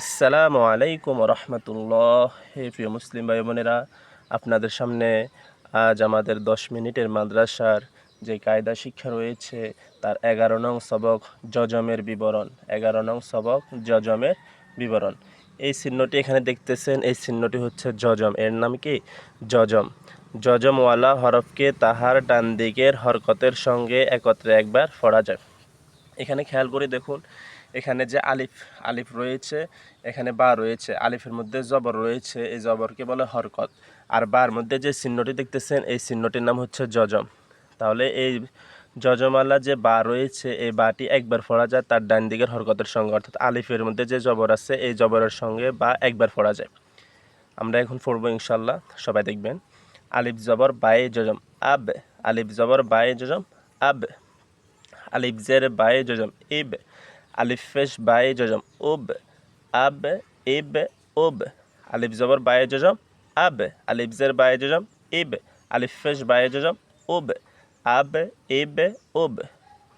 আসসালামু আলাইকুম রহমতুল্লাহ। হে প্রিয় মুসলিম ভাই বোনেরা আপনাদের সামনে আজ আমাদের দশ মিনিটের মাদ্রাসার যে কায়দা শিক্ষা রয়েছে, তার এগারো নং সবক জজমের বিবরণ। এগারো নং সবক জজমের বিবরণ। এই চিহ্নটি এখানে দেখতেছেন, এই চিহ্নটি হচ্ছে জজম এর নাম কি? জজম জজমওয়ালা হরফকে তাহার ডান দিকের হরকতের সঙ্গে একত্রে একবার পড়া যায়। এখানে খেয়াল করে দেখুন, এখানে যে আলিফ আলিফ রয়েছে, এখানে বা রয়েছে, আলিফের মধ্যে জবর রয়েছে, এই জবরকে বলে হরকত। আর বার মধ্যে যে চিহ্নটি দেখতেছেন, এই চিহ্নটির নাম হচ্ছে জজম তাহলে এই জজমালা যে বা রয়েছে, এই বাটি একবার পড়া যায়, তার ডান দিকের হরকতের সঙ্গে, অর্থাৎ আলিফের মধ্যে যে জবর আছে, এই জবরের সঙ্গে বা একবার পড়া যায়। আমরা এখন পড়ব ইনশাল্লাহ সবাই দেখবেন। আলিফ জবর, বায়ে জজম আব, আলিফ জবর, বায়ে জজম আব। আলিফ জের বায়ে জজম ইব, আলিফ ফেশ বায়ে জজম উব, আব, ইব, উব, আলিফ জবর বায়ে জজম আব, আলিফ জের বায়ে জজম ইব, আলিফ ফেশ বায়ে জজম উব, আব, ইব, উব।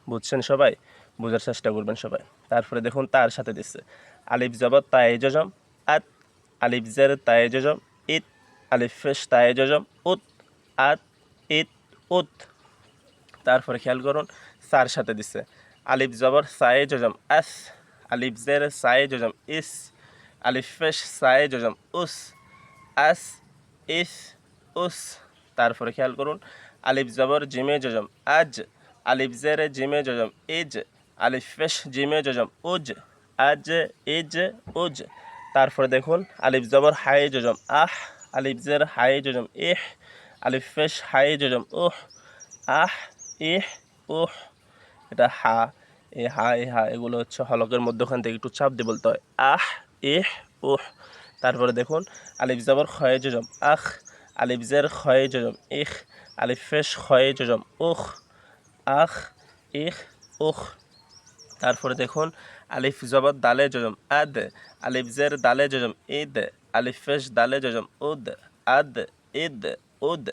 বুঝছেন সবাই? বোঝার চেষ্টা করবেন সবাই। তারপরে দেখুন তার সাথে দিচ্ছে। আলিফ জবর তায়ে জজম আত, আলিফ জের তায়ে জজম ইত, আলিফ ফেশ তায়ে জজম উত, আত, ইত, উত। তারপরে খেয়াল করুন সার সাথে দিচ্ছে আলিফ জবর, সায়ে জজম, আস। আলিফ জের, সায়ে জজম, ইস। আলিফ ফেশ, সায়ে জজম, উস। আস, ইস, উস। তারপরে খেয়াল করুন, আলিফ জবর, জিমে জজম, আজ। আলিফ জের, জিমে জজম, ইজ। আলিফ ফেশ, জিমে জজম, উজ। আজ, ইজ, উজ। তারপরে দেখুন, আলিফ জবর, হায়ে জজম, আহ। আলিফ জের, হায়ে জজম, ইহ। আলিফ ফেশ, হায়ে জজম, উহ। আহ, ইহ, উহ। এটা হা, এ হা এ হা, এগুলো হচ্ছে হলকের মধ্যখান থেকে একটু চাপ দিয়ে বলতে হয়। আহ ইহ উহ। তারপরে দেখুন, আলিফ জাবর খয়ে জজম আখ আলিফ জের খয়ে জজম ইখ আলিফ খয়ে জজম উখ আখ ইখ উখ তারপরে দেখুন, আলিফ জবর দালে জজম আদ, আলিফ জের দালে জজম ইদ, আলিফ ফেশ দালে জজম উদ, আদ, ইদ, উদ।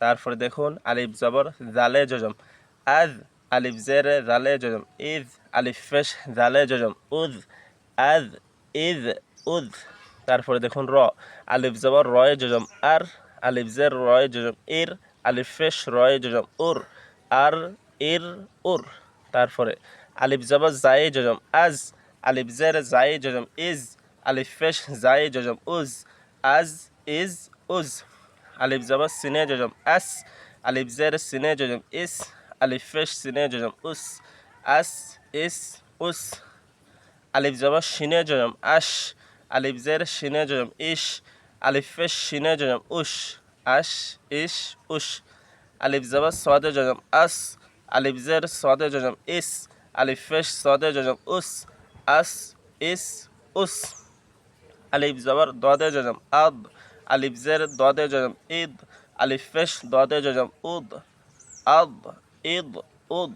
তারপরে দেখুন, আলিফ জবর জালে জজম আজ আলিফ জের জালে জজম, ইজ আলিফ ফেশ জালে জজম, উজ, আজ, ইজ, উজ। তারপরে দেখুন র, আলিফ জবর রয়ে জজম, আর, আলিফ জের রয়ে জজম, ইর, আলিফ ফেশ রয়ে জজম, উর, আর, ইর, উর। তারপরে আলিফ জবর জায়ে জজম, আজ, আলিফ জের জায়ে জজম, ইজ, আলিফ ফেশ জায়ে জজম, উজ, আজ, ইজ, উজ। আলিফ জবর সিনে জজম, আস, আলিফ জের সিনে জজম, ইস। আলিফ ফেশ সিনে জজম উস আস ইস উস আলিফ জবর সিনে জজম আশ আলিফ জের সিনে জজম ইশ আলিফ ফেশ সিনে জজম উস আশ ইশ উস আলিফ জবর সদে জজম আস আলিফ জের সদে জজম ইস আলিফ ফেশ সদে জজম উস আস ইস উস আলিফ জবর দদে জজম আদ আলিফ জের দদে জজম ঈদ আলিফ ফেশ দদে জজম উদ আদ ঈদ উদ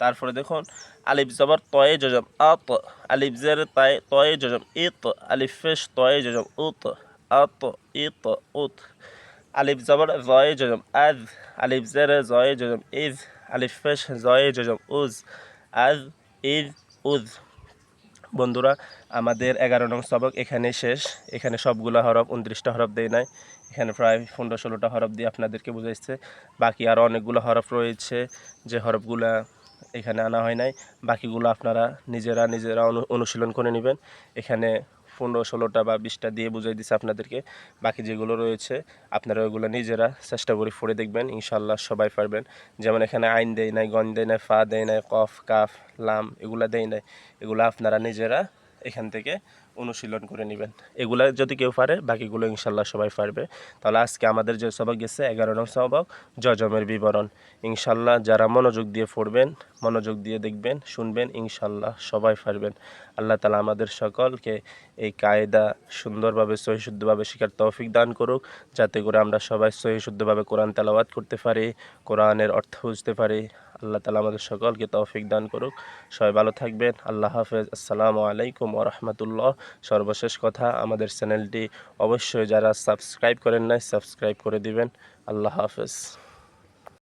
তারপরে দেখুন, আলিফ জবর তয়ে, জজম, আত. আলিফ জের, তায়, তয়ে, জজম, ইত. আলিফ ফেশ তয়ে, জজম, উত. আত, ইত, উত. আলিফ জবর জয়ে, জজম, আজ. আলিফ জের, জয়ে, জজম, ইজ. আলিফ ফেশ জয়ে, জজম, উজ. আজ, ইজ, উজ। বন্ধুরা, আমাদের এগারো নং সবক এখানে শেষ। এখানে সবগুলো হরফ, উনত্রিশটা হরফ দেয় নাই। এখানে প্রায় পনেরো ষোলোটা হরফ দিয়ে আপনাদেরকে বুঝাইছে। বাকি আরও অনেকগুলো হরফ রয়েছে যে হরফগুলা এখানে আনা হয় নাই। বাকিগুলো আপনারা নিজেরা নিজেরা অনু- অনুশীলন করে নেবেন। এখানে পনেরো, ষোলোটা বা বিশটা দিয়ে বুঝাই দিচ্ছে আপনাদেরকে। বাকি যেগুলো রয়েছে, আপনারা ওইগুলো নিজেরা চেষ্টা করে পড়ে দেখবেন ইনশাল্লাহ সবাই পারবেন। যেমন এখানে আইন দেয় নাই গন দেয় নাই, ফা দেয় নাই, কফ, কাফ, লাম, এগুলো দেয় নাই। এগুলো আপনারা নিজেরা এখান থেকে অনুশীলন করে নেবেন। এগুলা যদি কেউ পারে, বাকিগুলো ইনশাল্লাহ সবাই পারবে। তাহলে আজকে আমাদের যে সবক গেছে, এগারো নং সবক, জজমের বিবরণ। ইনশাল্লাহ যারা মনোযোগ দিয়ে পড়বেন, মনোযোগ দিয়ে দেখবেন, শুনবেন, ইনশাল্লাহ সবাই পারবেন। আল্লাহ তালা আমাদের সকলকে এই কায়দা সুন্দরভাবে সহিশুদ্ধভাবে শেখার তৌফিক দান করুক, যাতে করে আমরা সবাই সহিশুদ্ধভাবে কোরআন তেলাওয়াত করতে পারি, কোরআনের অর্থ বুঝতে পারি। আল্লাহ তালা আমাদের সকলকে তৌফিক দান করুক। সবাই ভালো থাকবেন। আল্লাহ হাফেজ। আসসালামু আলাইকুম রহমতুল্লাহ। সর্বশেষ কথা, আমাদের চ্যানেলটি অবশ্যই যারা সাবস্ক্রাইব করেন নাই, সাবস্ক্রাইব করে দিবেন। আল্লাহ হাফেজ।